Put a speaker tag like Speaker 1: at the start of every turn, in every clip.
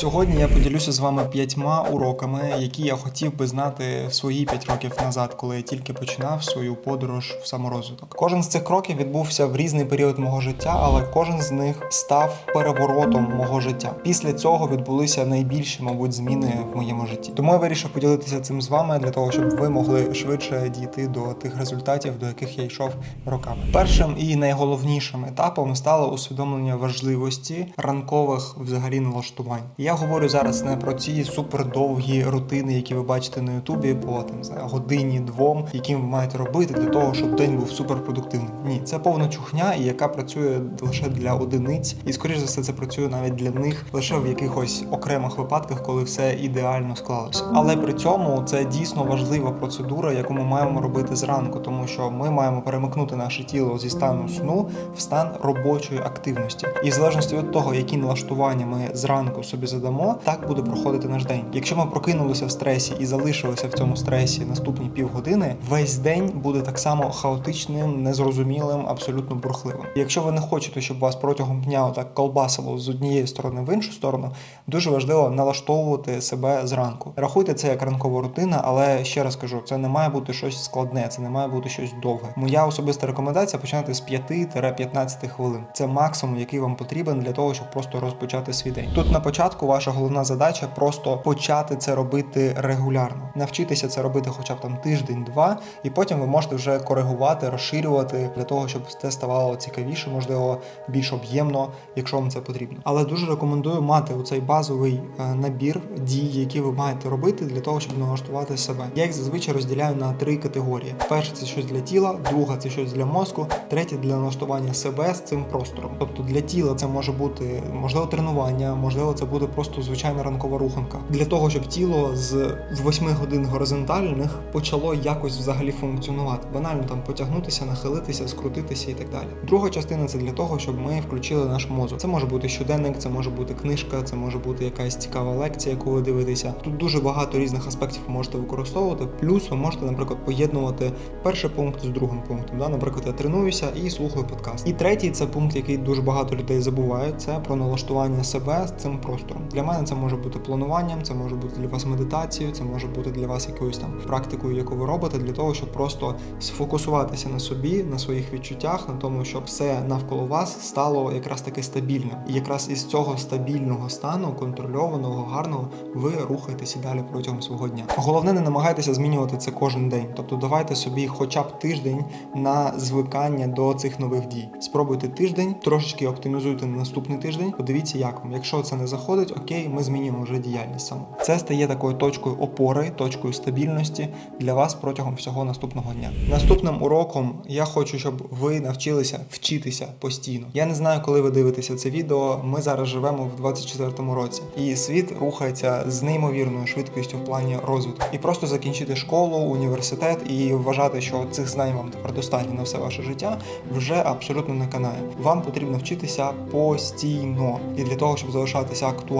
Speaker 1: Сьогодні я поділюся з вами п'ятьма уроками, які я хотів би знати свої п'ять років назад, коли я тільки починав свою подорож в саморозвиток. Кожен з цих кроків відбувся в різний період мого життя, але кожен з них став переворотом мого життя. Після цього відбулися найбільші, мабуть, зміни в моєму житті. Тому я вирішив поділитися цим з вами для того, щоб ви могли швидше дійти до тих результатів, до яких я йшов роками. Першим і найголовнішим етапом стало усвідомлення важливості ранкових взагалі налаштувань. Я говорю зараз не про ці супердовгі рутини, які ви бачите на Ютубі по там знаю, годині двом, які ви маєте робити для того, щоб день був суперпродуктивним. Ні, це повна чухня, яка працює лише для одиниць, і скоріш за все, це працює навіть для них лише в якихось окремих випадках, коли все ідеально склалося. Але при цьому це дійсно важлива процедура, яку ми маємо робити зранку, тому що ми маємо перемикнути наше тіло зі стану сну в стан робочої активності. І в залежності від того, які налаштування ми зранку собі задамо, так буде проходити наш день. Якщо ми прокинулися в стресі і залишилися в цьому стресі наступні півгодини, весь день буде так само хаотичним, незрозумілим, абсолютно бурхливим. Якщо ви не хочете, щоб вас протягом дня отак колбасило з однієї сторони в іншу сторону, дуже важливо налаштовувати себе зранку. Рахуйте це як ранкова рутина, але ще раз кажу, це не має бути щось складне, це не має бути щось довге. Моя особиста рекомендація починати з 5-15 хвилин. Це максимум, який вам потрібен для того, щоб просто розпочати свій день. Тут на початку ваша головна задача просто почати це робити регулярно, навчитися це робити хоча б там тиждень-два, і потім ви можете вже коригувати, розширювати для того, щоб це ставало цікавіше, можливо, більш об'ємно, якщо вам це потрібно. Але дуже рекомендую мати оцей базовий е, набір дій, які ви маєте робити для того, щоб налаштувати себе. Я їх зазвичай розділяю на три категорії: перше це щось для тіла, друга це щось для мозку, третє для налаштування себе з цим простором. Тобто для тіла це може бути можливо тренування, можливо, це буде просто звичайна ранкова руханка. Для того, щоб тіло з 8 годин горизонтальних почало якось взагалі функціонувати, банально там потягнутися, нахилитися, скрутитися і так далі. Друга частина це для того, щоб ми включили наш мозок. Це може бути щоденник, це може бути книжка, це може бути якась цікава лекція, яку ви дивитеся. Тут дуже багато різних аспектів можете використовувати. Плюс ви можете, наприклад, поєднувати перший пункт з другим пунктом. Да? Наприклад, я тренуюся і слухаю подкаст. І третій це пункт, який дуже багато людей забувають. Це про налаштування себе з цим простором. Для мене це може бути плануванням, це може бути для вас медитацією, це може бути для вас якоюсь там практикою, яку ви робите, для того, щоб просто сфокусуватися на собі, на своїх відчуттях, на тому, щоб все навколо вас стало якраз таки стабільним. І якраз із цього стабільного стану, контрольованого, гарного, ви рухаєтеся далі протягом свого дня. Головне, не намагайтеся змінювати це кожен день. Тобто давайте собі хоча б тиждень на звикання до цих нових дій. Спробуйте тиждень, трошечки оптимізуйте на наступний тиждень. Подивіться, як вам. Якщо це не заходить, окей, ми змінюємо вже діяльність саму. Це стає такою точкою опори, точкою стабільності для вас протягом всього наступного дня. Наступним уроком я хочу, щоб ви навчилися вчитися постійно. Я не знаю, коли ви дивитеся це відео. Ми зараз живемо в 24-му році, і світ рухається з неймовірною швидкістю в плані розвитку. І просто закінчити школу, університет і вважати, що цих знань вам тепер достатньо на все ваше життя, вже абсолютно не канає. Вам потрібно вчитися постійно. І для того, щоб залишатися актуальним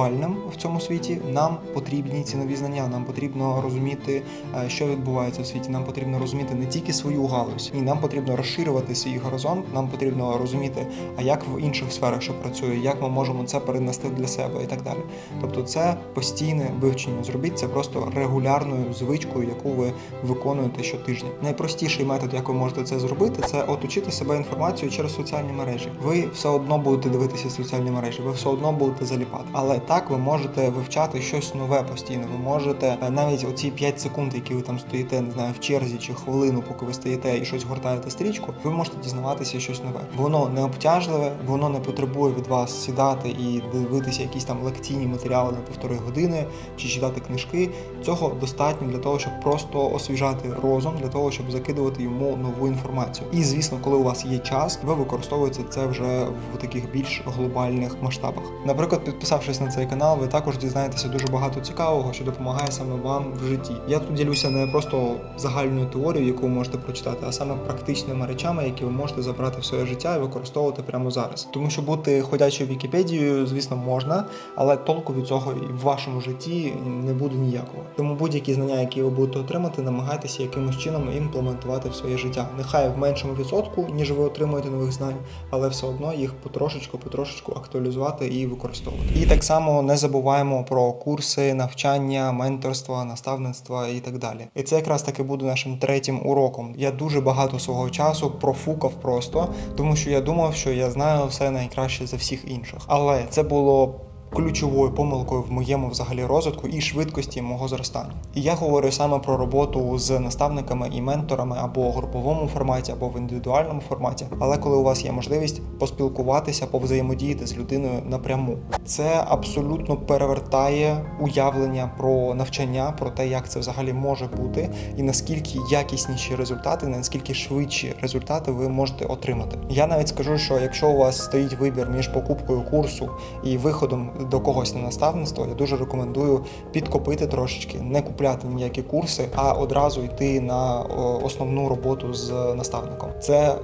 Speaker 1: в цьому світі, нам потрібні ці нові знання. Нам потрібно розуміти, е, що відбувається в світі. Нам потрібно розуміти не тільки свою галузь, ні, нам потрібно розширювати свій горизонт. Нам потрібно розуміти, а як в інших сферах що працює, як ми можемо це перенести для себе і так далі. Тобто, це постійне вивчення. Зробіть це просто регулярною звичкою, яку ви виконуєте щотижня. Найпростіший метод, як ви можете це зробити, це оточити себе інформацією через соціальні мережі. Ви все одно будете дивитися соціальні мережі, ви все одно будете заліпати. Але так ви можете вивчати щось нове постійно. Ви можете е, навіть оці 5 секунд, які ви там стоїте, не знаю, в черзі чи хвилину, поки ви стоїте і щось гортаєте стрічку, ви можете дізнаватися щось нове. Воно не обтяжливе, воно не потребує від вас сідати і дивитися якісь там лекційні матеріали на півтори години чи читати книжки. Цього достатньо для того, щоб просто освіжати розум, для того, щоб закидувати йому нову інформацію. І звісно, коли у вас є час, ви використовуєте це вже в таких більш глобальних масштабах. Наприклад, підписавшись на цей канал, ви також дізнаєтеся дуже багато цікавого, що допомагає саме вам в житті. Я тут ділюся не просто загальною теорією, яку ви можете прочитати, а саме практичними речами, які ви можете забрати в своє життя і використовувати прямо зараз. Тому що бути ходячою Вікіпедією, звісно, можна, але толку від цього і в вашому житті не буде ніякого. Тому будь-які знання, які ви будете отримати, намагайтеся якимось чином імплементувати в своє життя. Нехай в меншому відсотку, ніж ви отримуєте нових знань, але все одно їх потрошечку, потрошечку актуалізувати і використовувати. І так само само не забуваємо про курси, навчання, менторства, наставництва і так далі. І це якраз таки буде нашим третім уроком. Я дуже багато свого часу профукав просто, тому що я думав, що я знаю все найкраще за всіх інших. Але це було ключовою помилкою в моєму взагалі розвитку і швидкості мого зростання. І я говорю саме про роботу з наставниками і менторами або в груповому форматі, або в індивідуальному форматі. Але коли у вас є можливість поспілкуватися, повзаємодіяти з людиною напряму, це абсолютно перевертає уявлення про навчання, про те, як це взагалі може бути, і наскільки якісніші результати, наскільки швидші результати ви можете отримати. Я навіть скажу, що якщо у вас стоїть вибір між покупкою курсу і виходом до когось на наставництво, я дуже рекомендую підкопити трошечки, не купляти ніякі курси, а одразу йти на основну роботу з наставником. Це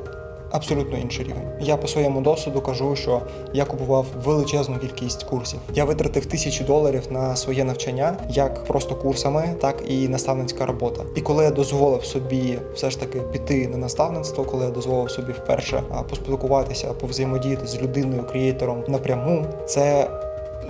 Speaker 1: Абсолютно інший рівень. Я по своєму досвіду кажу, що я купував величезну кількість курсів. Я витратив тисячі доларів на своє навчання, як просто курсами, так і наставницька робота. І коли я дозволив собі все ж таки піти на наставництво, коли я дозволив собі вперше поспілкуватися, повзаємодіяти з людиною, креатором напряму, це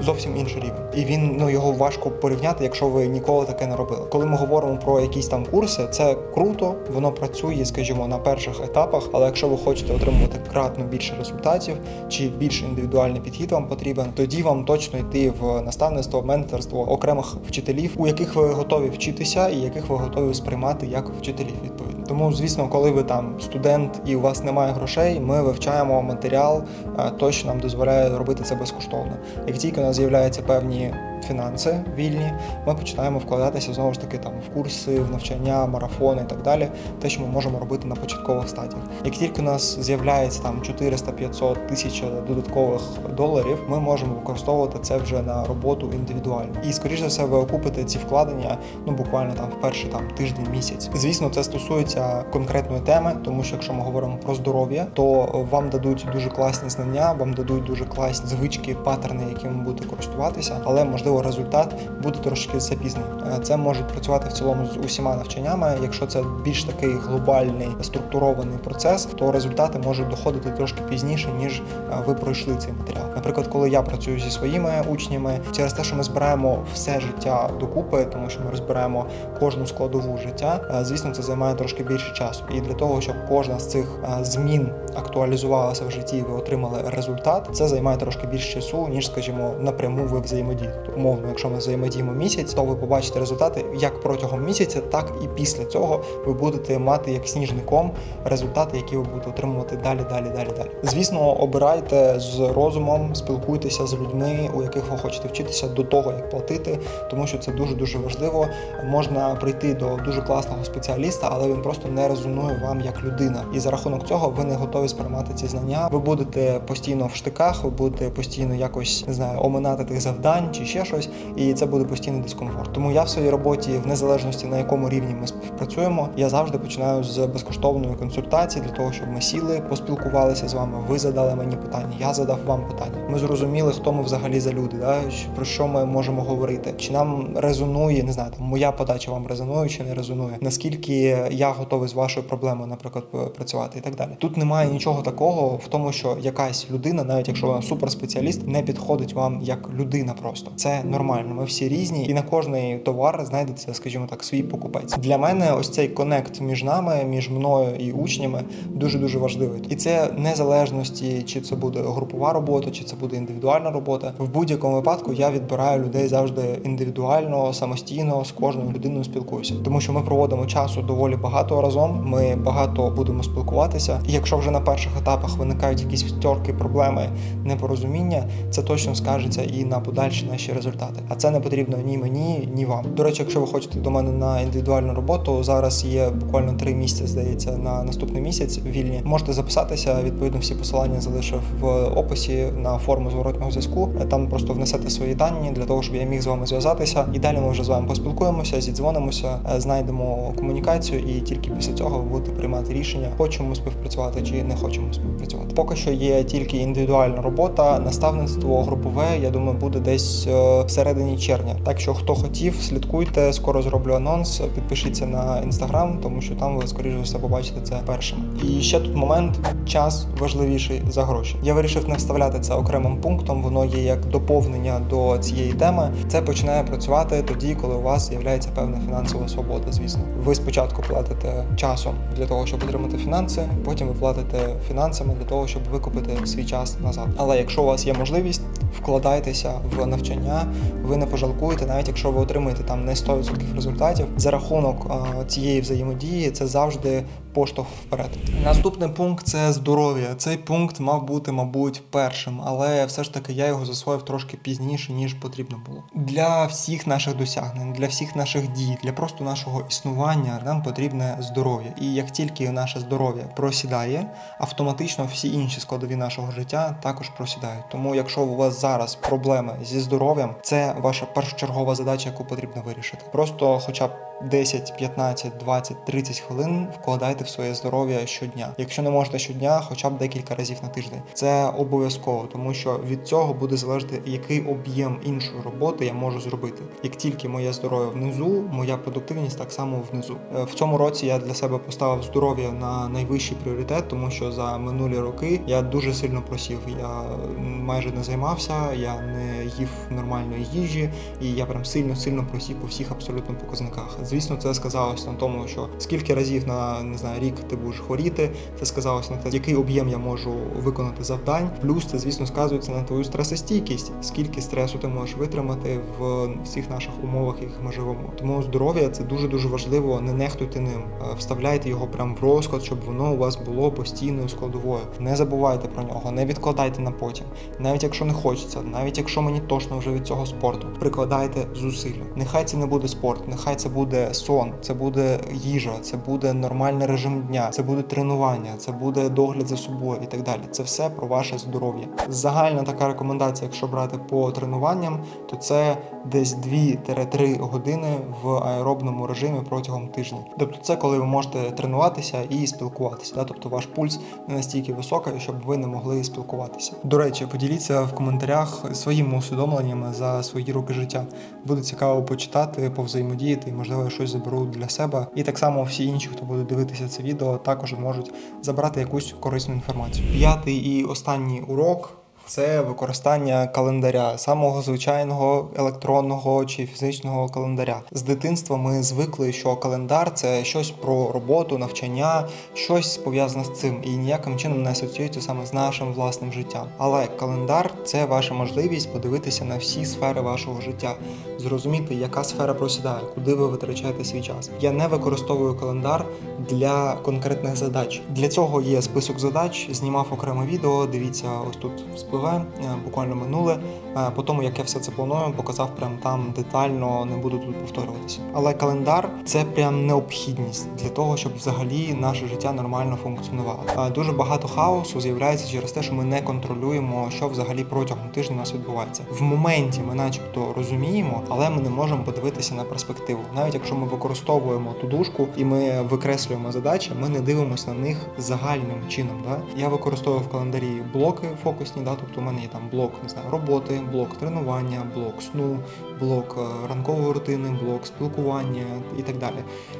Speaker 1: зовсім інший рівень, і він ну його важко порівняти, якщо ви ніколи таке не робили. Коли ми говоримо про якісь там курси, це круто, воно працює, скажімо, на перших етапах. Але якщо ви хочете отримувати кратно більше результатів чи більш індивідуальний підхід вам потрібен, тоді вам точно йти в наставництво, менторство окремих вчителів, у яких ви готові вчитися, і яких ви готові сприймати як вчителів відповідно. Тому, звісно, коли ви там студент і у вас немає грошей, ми вивчаємо матеріал, е, той, що нам дозволяє робити це безкоштовно. Як тільки у нас з'являються певні фінанси вільні, ми починаємо вкладатися знову ж таки там в курси, в навчання, марафони і так далі. Те, що ми можемо робити на початкових стадіях. Як тільки у нас з'являється там 400, 500, тисяча додаткових доларів, ми можемо використовувати це вже на роботу індивідуально. І скоріш за все, ви окупите ці вкладення ну буквально там в перший там тиждень місяць. Звісно, це стосується конкретної теми, тому що якщо ми говоримо про здоров'я, то вам дадуть дуже класні знання, вам дадуть дуже класні звички, паттерни, якими будете користуватися, але можливо результат буде трошки запізнений. Е, Це може працювати в цілому з усіма навчаннями. Якщо це більш такий глобальний структурований процес, то результати можуть доходити трошки пізніше, ніж е, ви пройшли цей матеріал. Наприклад, коли я працюю зі своїми учнями, через те, що ми збираємо все життя докупи, тому що ми розбираємо кожну складову життя. е, Звісно, це займає трошки більше часу. І для того, щоб кожна з цих змін актуалізувалася в житті, і ви отримали результат, це займає трошки більше часу, ніж, скажімо, напряму ви взаємодієте. Умовно, якщо ми взаємодіємо місяць, то ви побачите результати як протягом місяця, так і після цього ви будете мати як сніжний ком результати, які ви будете отримувати далі, далі, далі, далі. Звісно, обирайте з розумом, спілкуйтеся з людьми, у яких ви хочете вчитися до того, як платити, тому що це дуже дуже важливо. Можна прийти до дуже класного спеціаліста, але він просто не резонує вам як людина. І за рахунок цього ви не готові сприймати ці знання. Ви будете постійно в штиках, ви будете постійно якось не знаю, оминати тих завдань чи ще щось, і це буде постійний дискомфорт. Тому я в своїй роботі, в незалежності на якому рівні ми співпрацюємо, я завжди починаю з безкоштовної консультації для того, щоб ми сіли, поспілкувалися з вами. Ви задали мені питання, я задав вам питання. Ми зрозуміли, хто ми взагалі за люди, да? про що ми можемо говорити. Чи нам резонує, не знаю, там моя подача вам резонує чи не резонує? Наскільки я готовий з вашою проблемою, наприклад, працювати і так далі. Тут немає нічого такого в тому, що якась людина, навіть якщо вона суперспеціаліст, не підходить вам як людина просто. Це нормально. Ми всі різні, і на кожний товар знайдеться, скажімо так, свій покупець. Для мене ось цей конект між нами, між мною і учнями дуже дуже важливий. І це незалежності, чи це буде групова робота, чи це буде індивідуальна робота. В будь-якому випадку я відбираю людей завжди індивідуально, самостійно з кожною людиною спілкуюся, тому що ми проводимо часу доволі багато разом. Ми багато будемо спілкуватися. І якщо вже на перших етапах виникають якісь втерки, проблеми, непорозуміння, це точно скажеться і на подальші наші результати. А це не потрібно ні мені, ні вам. До речі, якщо ви хочете до мене на індивідуальну роботу, зараз є буквально три місяці, здається, на наступний місяць вільні. Можете записатися. Відповідно, всі посилання залишив в описі на форму зворотнього зв'язку. Там просто внесете свої дані для того, щоб я міг з вами зв'язатися. І далі ми вже з вами поспілкуємося, зідзвонимося, е, знайдемо комунікацію, і тільки після цього ви будете приймати рішення, хочемо співпрацювати чи не хочемо співпрацювати. Поки що є тільки індивідуальна робота, наставництво групове. Я думаю, буде десь е, в середині червня. Так що, хто хотів, слідкуйте. Скоро зроблю анонс. Підпишіться на інстаграм, тому що там ви скоріше все побачите це першим. І ще тут момент: час важливіший за гроші. Я вирішив не вставляти це окремим пунктом. Воно є як доповнення до цієї теми. Це починає працювати тоді, коли у вас з'являється певна фінансова свобода. Звісно, ви спочатку платите часом для того, щоб отримати фінанси, потім ви платите фінансами для того, щоб викупити свій час назад. Але якщо у вас є можливість, вкладайтеся в навчання, ви не пожалкуєте, навіть якщо ви отримаєте там не 100% результатів. За рахунок цієї взаємодії це завжди поштовх вперед. Наступний пункт це здоров'я. Цей пункт мав бути, мабуть, першим, але все ж таки я його засвоїв трошки пізніше, ніж потрібно було. Для всіх наших досягнень, для всіх наших дій, для просто нашого існування нам потрібне здоров'я. І як тільки наше здоров'я просідає, автоматично всі інші складові нашого життя також просідають. Тому, якщо у вас зараз проблеми зі здоров'ям, це ваша першочергова задача, яку потрібно вирішити. Просто, хоча б 10, 15, 20, 30 хвилин вкладайте в своє здоров'я щодня. Якщо не можете щодня, хоча б декілька разів на тиждень. Це обов'язково, тому що від цього буде залежати, який об'єм іншої роботи я можу зробити. Як тільки моє здоров'я внизу, моя продуктивність так само внизу. Е, В цьому році я для себе поставив здоров'я на найвищий пріоритет, тому що за минулі роки я дуже сильно просів. Я майже не займався, я не їв нормальної їжі, і я прям сильно сильно просів по всіх абсолютно показниках. Звісно, це сказалось на тому, що скільки разів на не знаю рік ти будеш хворіти. Це сказалось на те, який об'єм я можу виконати завдань. Плюс це, звісно, сказується на твою стресостійкість, скільки стресу ти можеш витримати в всіх наших умовах, яких ми живемо. Тому здоров'я це дуже дуже важливо. Не нехтуйте ним, Е, вставляйте його прямо в розклад, щоб воно у вас було постійною складовою. Не забувайте про нього, не відкладайте на потім. Навіть якщо не хочеться, навіть якщо мені точно вже від цього спорту, прикладайте зусилля. Нехай це не буде спорт, нехай це буде сон, це буде їжа, це буде нормальний режим дня, це буде тренування, це буде догляд за собою і так далі. Це все про ваше здоров'я. Загальна така рекомендація, якщо брати по тренуванням, то це десь 2-3 години в аеробному режимі протягом тижня. Тобто, це коли ви можете тренуватися і спілкуватися. Да? Тобто ваш пульс не настільки високий, щоб ви не могли спілкуватися. До речі, поділіться в коментарях своїми усвідомленнями за свої роки життя. Буде цікаво почитати, повзаємодіяти і можливо я щось заберу для себе. І так само всі інші, хто буде дивитися це відео, також можуть забрати якусь корисну інформацію. П'ятий і останній урок. Це використання календаря, самого звичайного електронного чи фізичного календаря. З дитинства ми звикли, що календар це щось про роботу, навчання, щось пов'язане з цим і ніяким чином не асоціюється саме з нашим власним життям. Але календар це ваша можливість подивитися на всі сфери вашого життя, зрозуміти, яка сфера просідає, куди ви витрачаєте свій час. Я не використовую календар для конкретних задач. Для цього є список задач. Знімав окреме відео. Дивіться, ось тут спливе е, буквально минуле. Е, По тому, як я все це планую, показав прям там детально, не буду тут повторюватися. Але календар це прям необхідність для того, щоб взагалі наше життя нормально функціонувало. Е, Дуже багато хаосу з'являється через те, що ми не контролюємо, що взагалі протягом тижня у нас відбувається. В моменті ми, начебто, розуміємо, але ми не можемо подивитися на перспективу. Навіть якщо ми використовуємо тудушку і ми викреслюємо задачі, ми не дивимося на них загальним чином. Да? Я використовую в календарі блоки фокусні, да? Тобто у мене є там блок не знаю, роботи, блок тренування, блок сну, блок е, ранкової рутини, блок спілкування і так далі.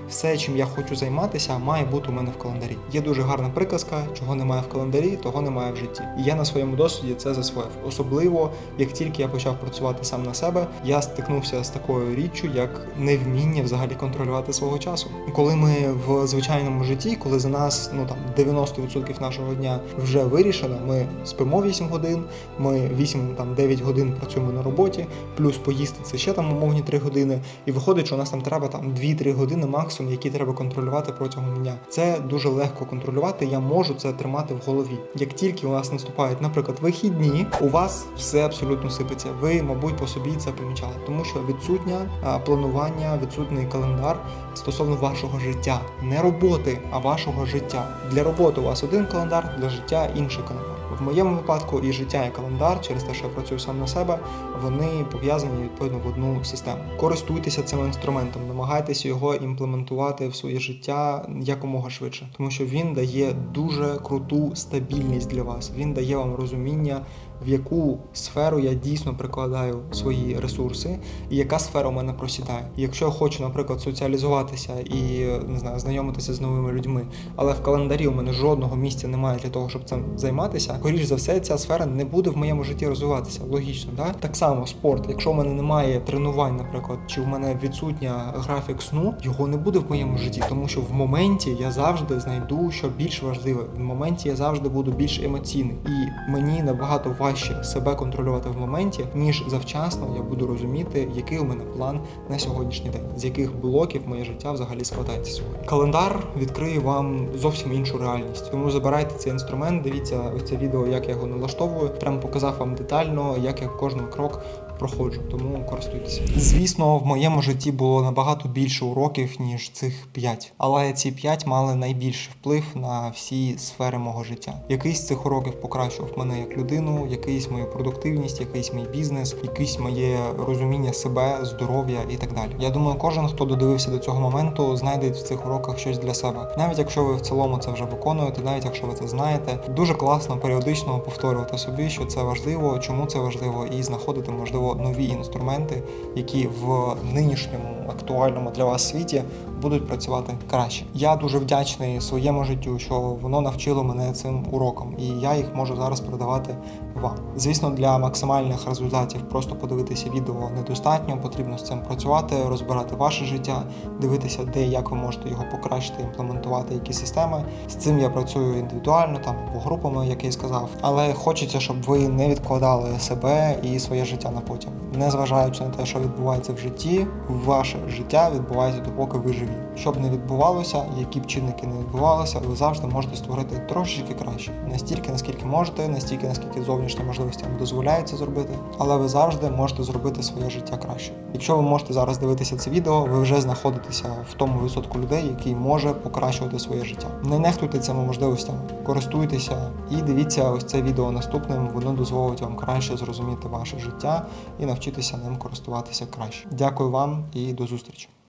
Speaker 1: Все, чим я хочу займатися, має бути у мене в календарі. Є дуже гарна приказка, чого немає в календарі, того немає в житті. І я на своєму досвіді це засвоїв. Особливо, як тільки я почав працювати сам на себе, я стикнувся з такою річчю, як невміння взагалі контролювати свого часу. Коли ми в звичайному житті, коли за нас ну там 90% нашого дня вже вирішено, ми спимо 8 годин, ми 8 там 9 годин працюємо на роботі, плюс поїсти це ще там умовні 3 години. І виходить, що у нас там треба там 2-3 години максимум, які треба контролювати протягом дня. Це дуже легко контролювати. Я можу це тримати в голові. Як тільки у нас наступають, наприклад, вихідні, у вас все абсолютно сипеться. Ви, мабуть, по собі це помічали, тому що відсутнє планування, відсутній календар стосовно вашого життя, не роботи, а вашого життя. Для роботи у вас один календар, для життя інший календар. В моєму випадку і життя, і календар, через те, що я працюю сам на себе, вони пов'язані відповідно в одну систему. Користуйтеся цим інструментом, намагайтеся його імплементувати в своє життя якомога швидше, тому що він дає дуже круту стабільність для вас. Він дає вам розуміння в яку сферу я дійсно прикладаю свої ресурси, і яка сфера у мене просідає. Якщо я хочу, наприклад, соціалізуватися і не знаю, знайомитися з новими людьми, але в календарі у мене жодного місця немає для того, щоб цим займатися, скоріш за все, ця сфера не буде в моєму житті розвиватися. Логічно, да? Так само спорт. Якщо у мене немає тренувань, наприклад, чи в мене відсутня графік сну, його не буде в моєму житті, тому що в моменті я завжди знайду, що більш важливе. В моменті я завжди буду більш емоційний, і мені набагато важче себе контролювати в моменті, ніж завчасно я буду розуміти, який у мене план на сьогоднішній день, з яких блоків моє життя взагалі складається сьогодні. Календар відкриє вам зовсім іншу реальність. Тому забирайте цей інструмент, дивіться ось це відео, як я його налаштовую. Прямо показав вам детально, як я кожен крок проходжу, тому користуйтеся. Звісно, в моєму житті було набагато більше уроків, ніж цих п'ять. Але ці п'ять мали найбільший вплив на всі сфери мого життя. Якийсь з цих уроків покращував мене як людину, якийсь мою продуктивність, якийсь мій бізнес, якийсь моє розуміння себе, здоров'я і так далі. Я думаю, кожен, хто додивився до цього моменту, знайде в цих уроках щось для себе. Навіть якщо ви в цілому це вже виконуєте, навіть якщо ви це знаєте, дуже класно періодично повторювати собі, що це важливо, чому це важливо, і знаходити можливо нові інструменти, які в нинішньому актуальному для вас світі будуть працювати краще. Я дуже вдячний своєму життю, що воно навчило мене цим урокам, і я їх можу зараз передавати вам. Звісно, для максимальних результатів просто подивитися відео недостатньо. Потрібно з цим працювати, розбирати ваше життя, дивитися, де як ви можете його покращити, імплементувати які системи. З цим я працюю індивідуально, там або групами, як я і сказав. Але хочеться, щоб ви не відкладали себе і своє життя на потім. Незважаючи на те, що відбувається в житті, ваше життя відбувається допоки ви живі. Щоб не відбувалося, які б чинники не відбувалися, ви завжди можете створити трошечки краще. Настільки, наскільки можете, настільки, наскільки зовнішні можливості вам дозволяють зробити, але ви завжди можете зробити своє життя краще. Якщо ви можете зараз дивитися це відео, ви вже знаходитеся в тому відсотку людей, який може покращувати своє життя. Не нехтуйте цими можливостями, користуйтеся і дивіться ось це відео наступним. Воно дозволить вам краще зрозуміти ваше життя і навчитися ним користуватися краще. Дякую вам і до зустрічі.